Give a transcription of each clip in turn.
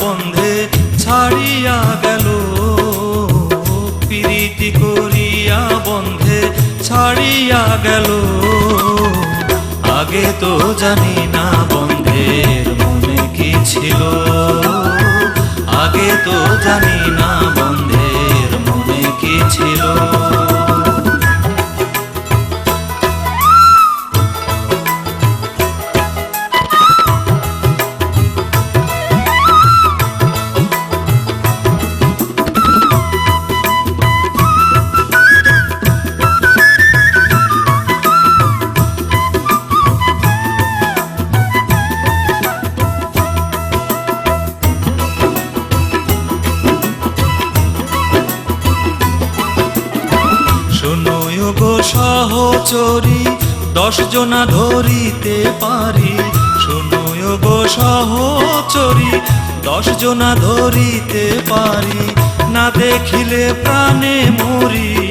বন্ধে ছাড়িয়া গেল। প্রীতি করিয়া বন্ধে ছাড়িয়া গেল। আগে তো জানি না বন্ধের মনে কি ছিল। আগে তো জানি না বন্ধের মনে কি ছিল। সহচরি দশ জনা ধরিতে পারি। শোনয় গো সহচরি দশ জনা ধরিতে পারি। না দেখিলে প্রাণে মরি।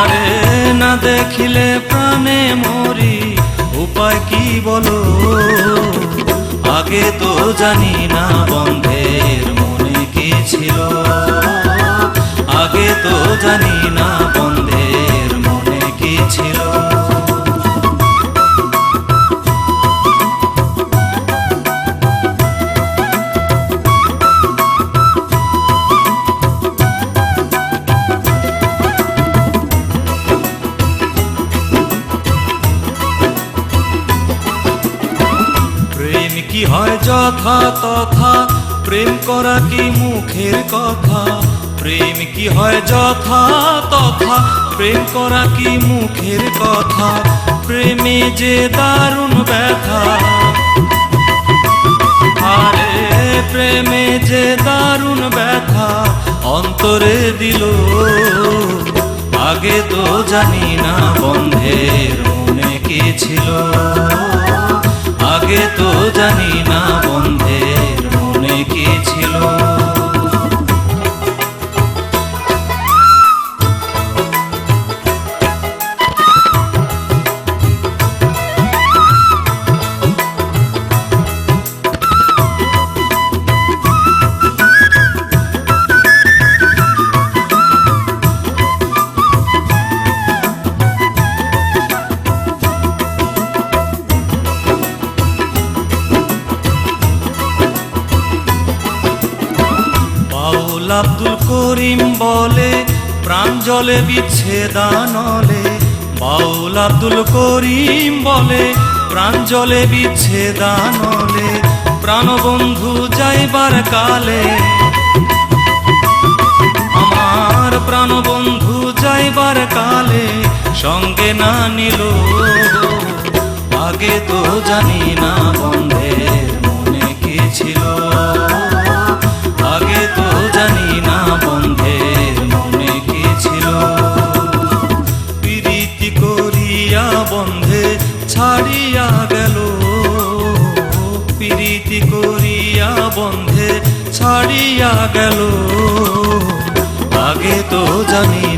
আরে, না দেখিলে প্রাণে মরি। উপায় কি বলো? আগে তো জানি না বন্ধের মনে কি ছিল। আগে তো জানি না বন্ধের মনে কি ছিল। কি হয় যথা তথা? প্রেম করা কি মুখের কথা? প্রেম কি হয় যথা তথা? প্রেম করা কি মুখের কথা? প্রেমে যে দারুণ ব্যথা। আরে, প্রেমে যে দারুণ ব্যথা। অন্তরে দিল, আগে তো জানি না বন্ধের মনে কি ছিল। আগে তো জানি না বন্ধের আব্দুল করিম বলে, প্রাণ জলে বিচ্ছেদানলে। বাউল আব্দুল করিম বলে, প্রাণ জলে বিচ্ছেদানলে। প্রাণবন্ধু যাইবার কালে আমার প্রাণবন্ধু যাইবার কালে সঙ্গে না নিল। আগে তো জানি না বন্ধের গেল। আগে তো জানি